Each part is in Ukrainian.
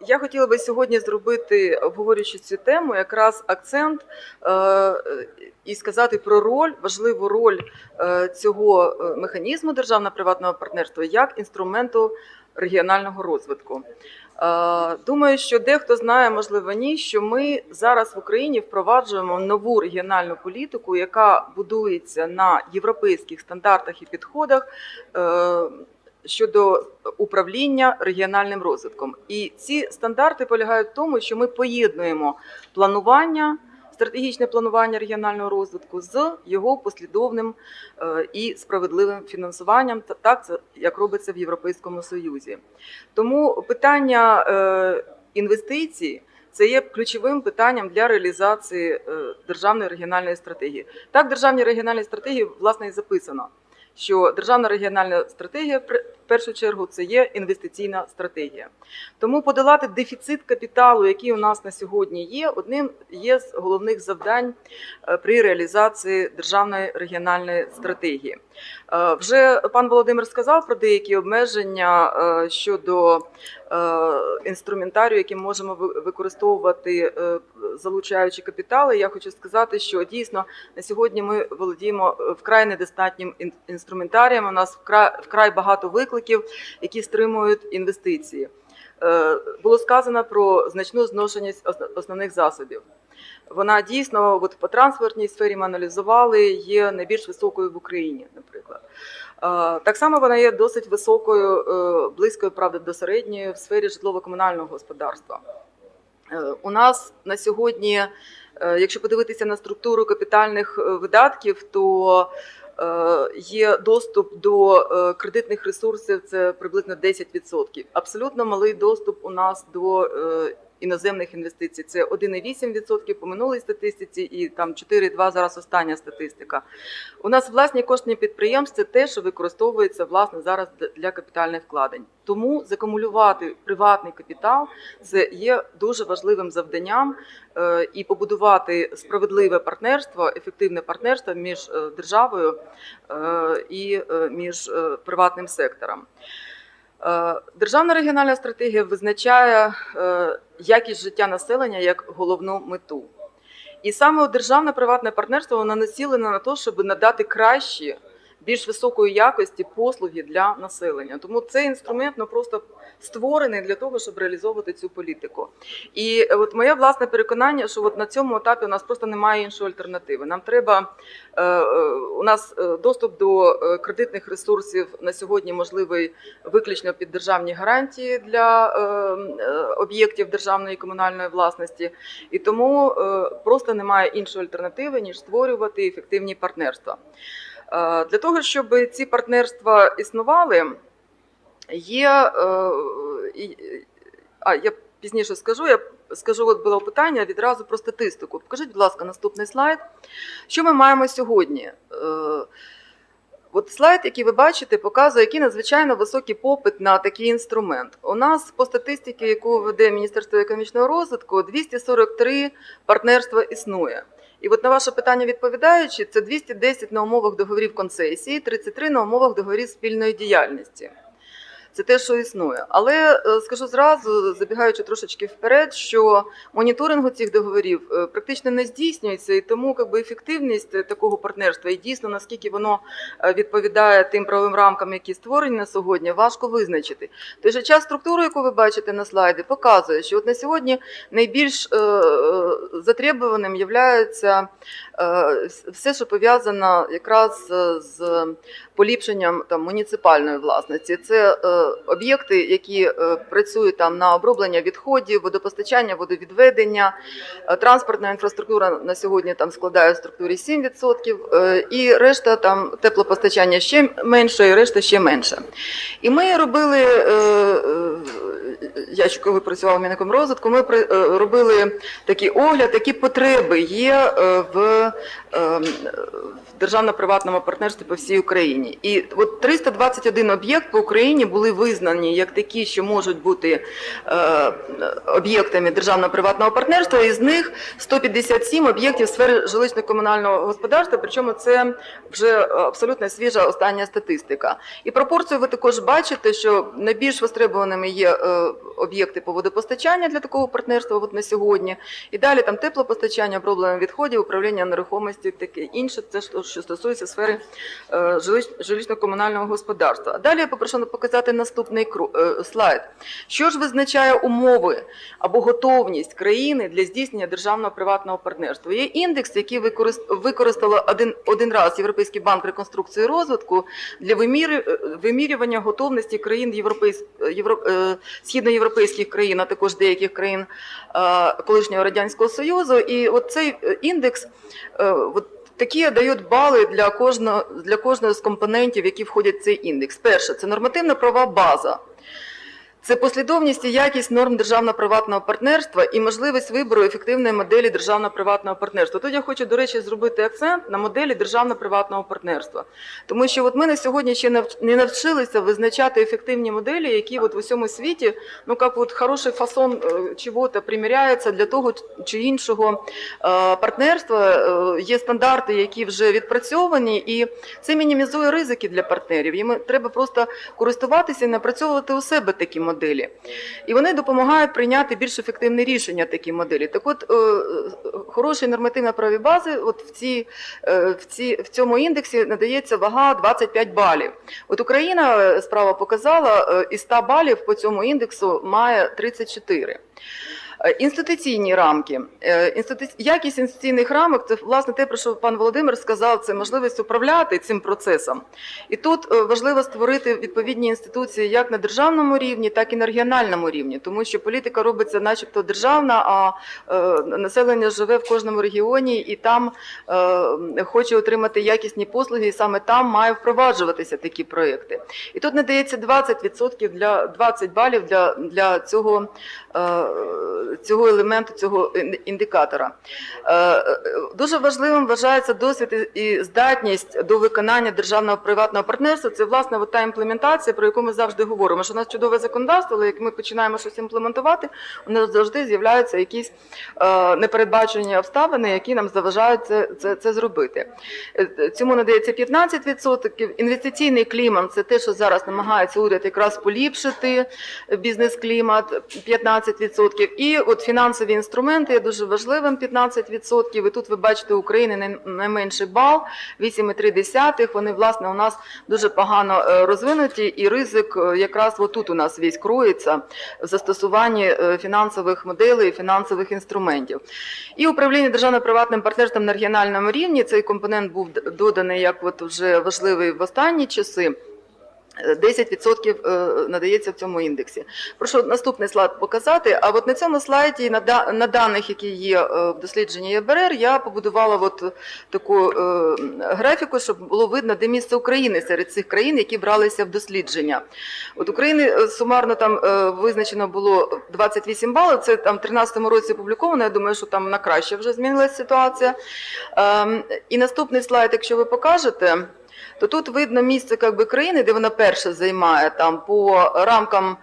Я хотіла би сьогодні зробити, обговорюючи цю тему, якраз акцент е, і сказати про роль, важливу роль е, цього е, механізму державно-приватного партнерства як інструменту регіонального розвитку. Думаю, що дехто знає, можливо, ні, що ми зараз в Україні впроваджуємо нову регіональну політику, яка будується на європейських стандартах і підходах. Щодо управління регіональним розвитком. І ці стандарти полягають в тому, що ми поєднуємо планування. Стратегічне планування регіонального розвитку з його послідовним е, і справедливим фінансуванням, так це як робиться в Європейському Союзі. Тому питання е, інвестицій це є ключовим питанням для реалізації е, державної регіональної стратегії. Так, в державній регіональній стратегії власне і записано що державна регіональна стратегія в першу чергу це є інвестиційна стратегія. Тому подолати дефіцит капіталу, який у нас на сьогодні є, одним є з головних завдань е, при реалізації державної регіональної стратегії. Е, Вже пан Володимир сказав про деякі обмеження е, щодо інструментарію, який можемо використовувати, залучаючи капітали. Я хочу сказати, що дійсно на сьогодні ми володіємо вкрай недостатнім інструментарієм. У нас вкрай багато викликів, які стримують інвестиції. Е, Було сказано про значну зношеність основних засобів. Вона дійсно, от по транспортній сфері ми аналізували, є найбільш високою в Україні, наприклад. Е, Так само вона є досить високою, е, близькою правда до середньої в сфері житлово-комунального господарства. У нас на сьогодні, якщо подивитися на структуру капітальних видатків, то є доступ до е, кредитних ресурсів це приблизно 10%. Абсолютно малий доступ у нас до е, іноземних інвестицій. Це 1,8% по минулій статистиці, і там 4,2% зараз остання статистика. У нас власні кошти підприємств це те, що використовується власне зараз для капітальних вкладень. Тому закумулювати приватний капітал це є дуже важливим завданням е, і побудувати справедливе партнерство, ефективне партнерство між е, державою е, і між приватним сектором. Е, Державна регіональна стратегія визначає е, якість життя населення як головну мету. І саме державне приватне партнерство воно націлене на те, щоб надати кращі, більш високої якості послуги для населення. Тому цей інструмент ну, просто створений для того, щоб реалізовувати цю політику. І е, от моє власне переконання, що от на цьому етапі у нас просто немає іншої альтернативи. Нам треба е, е, у нас доступ до кредитних ресурсів на сьогодні можливий виключно під державні гарантії для об'єктів державної і комунальної власності, і тому просто немає іншої альтернативи ніж створювати ефективні партнерства. Е, Для того щоб ці партнерства існували, є е, а я пізніше скажу. Я скажу, от було питання відразу про статистику. Покажіть, будь ласка, наступний слайд. Що ми маємо сьогодні? Е, От слайд, який ви бачите, показує, який надзвичайно високий попит на такий інструмент. У нас по статистиці, яку веде Міністерство економічного розвитку, 243 партнерства існує. І от на ваше питання відповідаючи, це 210 на умовах договорів концесії, 33 на умовах договорів спільної діяльності. Це те, що існує. Але е, скажу зразу, забігаючи трошечки вперед, що моніторингу цих договорів е, практично не здійснюється, і тому якби, ефективність е, такого партнерства і дійсно наскільки воно відповідає тим правовим рамкам, які створені на сьогодні, важко визначити. Той же час структура, яку ви бачите на слайді, показує, що от на сьогодні найбільш затребуваним є все, що пов'язано якраз з поліпшенням там муніципальної власності. Це об'єкти, які е, працюють там на оброблення відходів, водопостачання, водовідведення, Е, транспортна інфраструктура на сьогодні там складає в структурі 7%, е, і решта там теплопостачання ще менше, і решта ще менше. І ми робили. Я ще коли працювала в Мінекомрозвитку, ми е, робили такий огляд, які потреби є е, в е, в державно-приватному партнерстві по всій Україні. І от 321 об'єкт по Україні були визнані як такі, що можуть бути об'єктами державно-приватного партнерства. Із них 157 об'єктів сфери жилищно-комунального господарства. Причому це вже абсолютно свіжа остання статистика. І пропорцію ви також бачите, що найбільш востребованими є об'єкти по водопостачанню для такого партнерства от на сьогодні. І далі там теплопостачання, проблеми відходів, управління нерухомості, таке інше, це що стосується сфери е, жилищ- жилищно-комунального господарства. А далі я попрошу показати наступний е, слайд. Що ж визначає умови або готовність країни для здійснення державного приватного партнерства? Є індекс, який використ- використала один, один раз Європейський банк реконструкції і розвитку для е, вимірювання готовності країн Європейсь... Євро... е, східноєвропейських країн, а також деяких країн е, колишнього радянського союзу. І от цей е, індекс е, от Такі дають бали для кожного для кожного з компонентів, які входять в цей індекс. Перше це нормативна права база. Це послідовність і якість норм державно-приватного партнерства і можливість вибору ефективної моделі державно-приватного партнерства. Тут я хочу, до речі, зробити акцент на моделі державно-приватного партнерства. Тому що от ми на сьогодні ще не навчилися визначати ефективні моделі, які от в усьому світі, ну як от хороший фасон е, чого-то приміряється для того чи іншого е, партнерства. Е, Є стандарти, які вже відпрацьовані, і це мінімізує ризики для партнерів. Їм треба просто користуватися і напрацьовувати у себе такі моделі. І вони допомагають прийняти більш ефективне рішення такі моделі. Так от, е, хороші нормативно праві бази, от в, ці, е, в, ці, в цьому індексі надається вага 25 балів. От Україна, е, справа показала, е, із 100 балів по цьому індексу має 34. Е, Інституційні рамки. Е, Якість інституційних рамок це власне те, про що пан Володимир сказав, це можливість управляти цим процесом. І тут е, важливо створити відповідні інституції як на державному рівні, так і на регіональному рівні, тому що політика робиться, начебто, державна, а населення живе в кожному регіоні і там хоче отримати якісні послуги, і саме там має впроваджуватися такі проекти. І тут надається 20% для 20 балів для, для цього цього елементу, цього індикатора. Е, е, Дуже важливим вважається досвід і- здатність до виконання державного приватного партнерства. Це власне та імплементація, про яку ми завжди говоримо. Що у нас чудове законодавство, але як ми починаємо щось імплементувати, у нас завжди з'являються якісь е, непередбачені обставини, які нам заважають це, це, це зробити. Цьому надається 15%. Інвестиційний клімат це те, що зараз намагається уряд якраз поліпшити бізнес-клімат 15%. І от фінансові інструменти є дуже важливим 15%. І тут ви бачите України най- найменший бал 8,3. Вони власне у нас дуже погано е, розвинуті, і ризик е, якраз отут у нас весь кроється в застосуванні е, фінансових моделей, фінансових інструментів. І управління державно-приватним партнерством на регіональному рівні цей компонент був доданий як от вже важливий в останні часи. Е, 10% е, надається в цьому індексі. Прошу наступний слайд показати. А от на цьому слайді на, даних, які є е, в дослідженні ЄБРР, я побудувала от таку е, графіку, щоб було видно, де місце України серед цих країн, які бралися в дослідження. От України сумарно там визначено було 28 балів. Це там в 2013 році опубліковано. Я думаю, що там на краще вже змінилася ситуація. Ем, І наступний слайд, якщо ви покажете. То тут видно місце якби, би, країни, де вона перша займає там по рамкам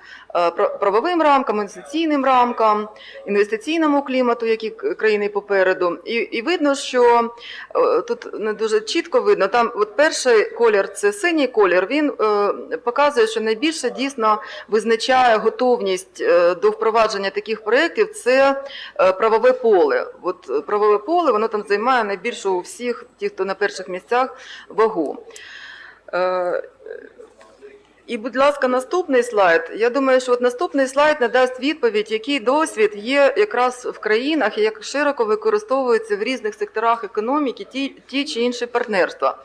правовим рамкам, інвестиційним рамкам, інвестиційному клімату, які країни попереду. І, і видно, що е, тут не дуже чітко видно. Там от перший колір це синій колір. Він е, показує, що найбільше дійсно визначає готовність е, до впровадження таких проєктів. Це е, правове поле. От е, правове поле воно там займає найбільшу у всіх, ті, хто на перших місцях, вагу. Е, І, будь ласка, наступний слайд. Я думаю, що от наступний слайд надасть відповідь, який досвід є якраз в країнах як широко використовуються в різних секторах економіки ті, ті чи інші партнерства.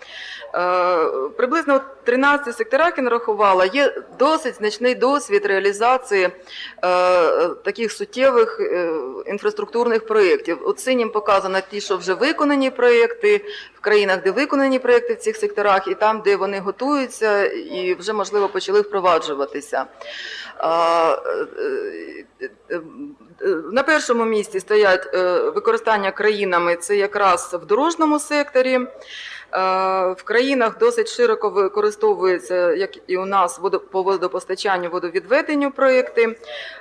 Е, приблизно в 13 секторах я нарахувала, є досить значний досвід реалізації е, таких суттєвих е, інфраструктурних проєктів. От синім показано ті, що вже виконані проєкти в країнах, де виконані проєкти в цих секторах, і там, де вони готуються і вже можливо почали впроваджуватися. Е, е, е, На першому місці стоять використання країнами, це якраз в дорожньому секторі. В країнах досить широко використовується, як і у нас, по водопостачанню, водовідведенню проєкти.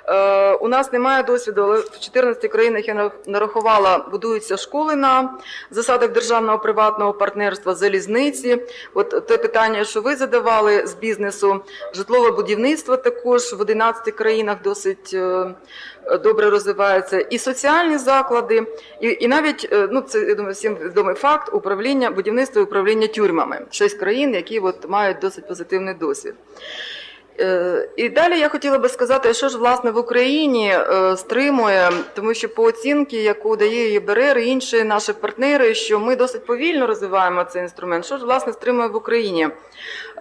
Е, У нас немає досвіду, але в 14 країнах я нарахувала, будуються школи на засадах державного приватного партнерства, залізниці. От те питання, що ви задавали з бізнесу, житлове будівництво також в 11 країнах досить е, добре розвиваються, і соціальні заклади, і, і навіть е, ну це я думаю, всім відомий факт управління будівництва і управління тюрмами. Шість країн, які от мають досить позитивний досвід. Е, І далі я хотіла би сказати, що ж власне в Україні е, стримує, тому що по оцінці, яку дає ЄБРР і інші наші партнери, що ми досить повільно розвиваємо цей інструмент. Що ж власне стримує в Україні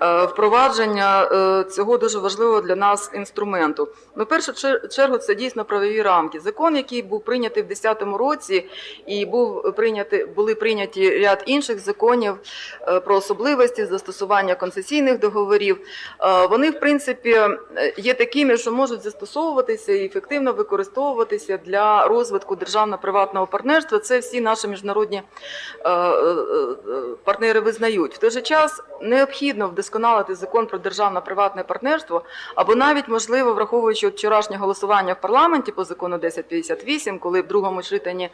Е, впровадження цього дуже важливого для нас інструменту? Ну, першу чергу, це дійсно правові рамки. Закон, який був прийнятий в 2010 році, і був прийняти були прийняті ряд інших законів про особливості застосування концесійних договорів. Вони, в принципі, е, є такими, що можуть застосовуватися і ефективно використовуватися для розвитку державно-приватного партнерства. Це всі наші міжнародні е, е, партнери визнають. В той же час необхідно вдосконалити закон про державно-приватне партнерство, або навіть можливо, враховуючи вчорашнє голосування в парламенті по закону 1058, коли в другому читанні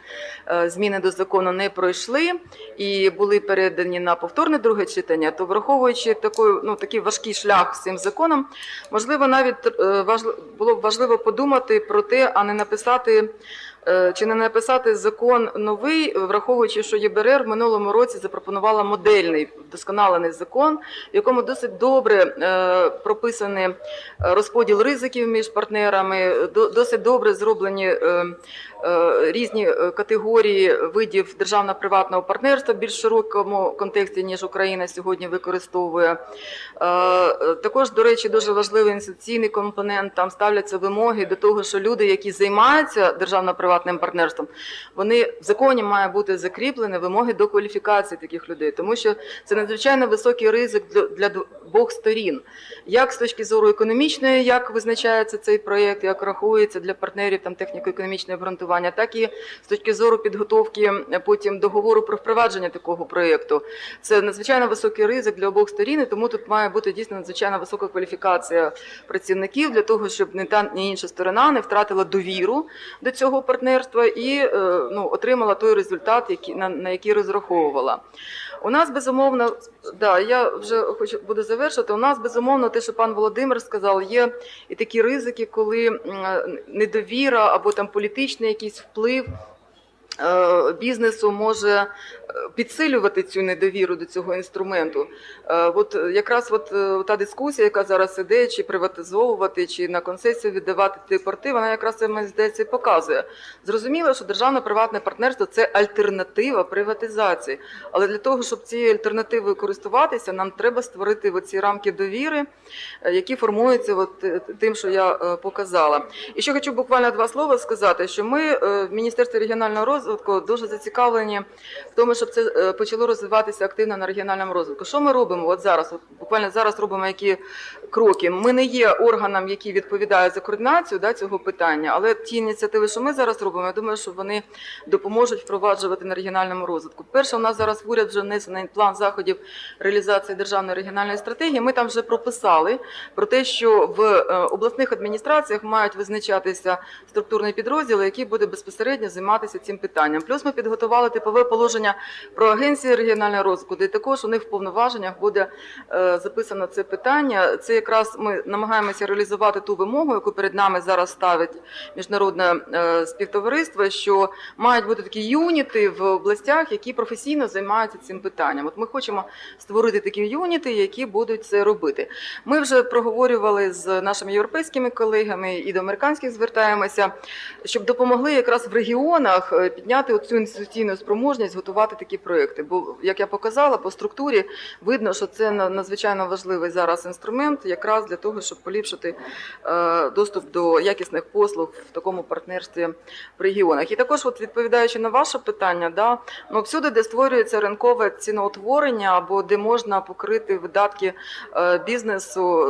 зміни до закону не пройшли і були передані на повторне друге читання, то враховуючи такий, ну, такий важкий шлях з цим законом, можливо, навіть е, було б важливо подумати про те, а не написати. е, Чи не написати закон новий, враховуючи, що ЄБРР в минулому році запропонувала модельний вдосконалений закон, в якому досить добре е, прописаний розподіл ризиків між партнерами, досить добре зроблені різні е, категорії видів державно-приватного партнерства в більш широкому контексті, ніж Україна сьогодні використовує. Е, е, Також, до речі, дуже важливий інституційний компонент. Там ставляться вимоги до того, що люди, які займаються державно-приватним партнерством, вони в законі має бути закріплені вимоги до кваліфікації таких людей, тому що це надзвичайно високий ризик для, для двох сторін. Як з точки зору економічної, як визначається цей проєкт, як рахується для партнерів там техніко-економічне обґрунтування, так і з точки зору підготовки потім договору про впровадження такого проєкту. Це надзвичайно високий ризик для обох сторін, і тому тут має бути дійсно надзвичайно висока кваліфікація працівників для того, щоб не та ні інша сторона не втратила довіру до цього партнерства і е, ну, отримала той результат, який на, на який розраховувала. У нас безумовно, да, я вже хочу буду завершити. У нас безумовно те, що пан Володимир сказав, є і такі ризики, коли недовіра або там політичний якийсь вплив. Е, Бізнесу може е, підсилювати цю недовіру до цього інструменту. Е, От якраз от та дискусія, яка зараз іде, чи приватизовувати, чи на концесію віддавати ті порти, вона якраз це здається показує. Зрозуміло, що державно-приватне партнерство це альтернатива приватизації. Але для того, щоб цією альтернативою користуватися, нам треба створити оці рамки довіри, які формуються от тим, що я показала. І ще хочу буквально два слова сказати, що ми в Міністерстві регіонального розвитку дуже зацікавлені в тому, щоб це е, почало розвиватися активно на регіональному розвитку. Що ми робимо от зараз? От буквально зараз робимо які кроки. Ми не є органом, який відповідає за координацію да, цього питання, але ті ініціативи, що ми зараз робимо, я думаю, що вони допоможуть впроваджувати на регіональному розвитку. Перше, у нас зараз в уряд вже внесений план заходів реалізації державної регіональної стратегії. Ми там вже прописали про те, що в е, обласних адміністраціях мають визначатися структурні підрозділи, які будуть безпосередньо займатися цим питанням. Плюс ми підготували типове положення про агенції регіонального розвитку, де також у них в повноваженнях буде е, записано це питання. Це якраз ми намагаємося реалізувати ту вимогу, яку перед нами зараз ставить міжнародне е, співтовариство, що мають бути такі юніти в областях, які професійно займаються цим питанням. От ми хочемо створити такі юніти, які будуть це робити. Ми вже проговорювали з нашими європейськими колегами і до американських звертаємося, щоб допомогли якраз в регіонах е, підняти цю інституційну спроможність готувати такі проекти. Бо як я показала по структурі, видно, що це надзвичайно важливий зараз інструмент, якраз для того, щоб поліпшити е, доступ до якісних послуг в такому партнерстві в регіонах. І також, от відповідаючи на ваше питання, да, ну всюди, де створюється ринкове ціноутворення або де можна покрити видатки е, бізнесу,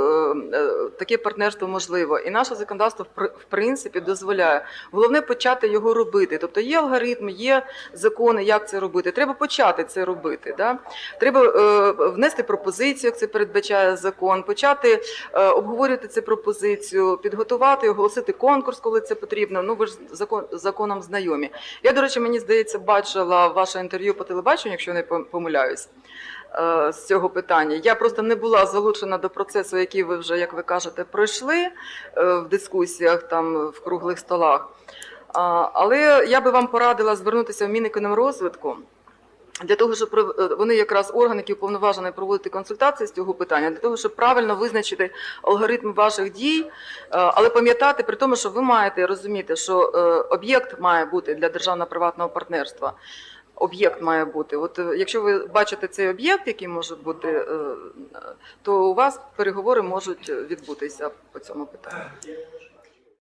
е, таке партнерство можливо. І наше законодавство в принципі дозволяє. Головне почати його робити. Тобто є алгоритм. Алгоритм, є закони, як це робити. Треба почати це робити. Да? Треба е, внести пропозицію, як це передбачає закон, почати е, обговорювати цю пропозицію, підготувати, оголосити конкурс, коли це потрібно. Ну ви ж закон, законом знайомі. Я, до речі, мені здається, бачила ваше інтерв'ю по телебаченню, якщо не помиляюсь. е, З цього питання я просто не була залучена до процесу, який ви вже, як ви кажете, пройшли е, в дискусіях там в круглих столах. Але я би вам порадила звернутися в Мінекономрозвитку для того, щоб е, вони якраз органи, які уповноважені проводити консультації з цього питання, для того, щоб правильно визначити алгоритм ваших дій, е, але пам'ятати при тому, що ви маєте розуміти, що е, об'єкт має бути для державно-приватного партнерства. Об'єкт має бути. От якщо ви бачите цей об'єкт, який може бути, то у вас переговори можуть відбутися по цьому питанню.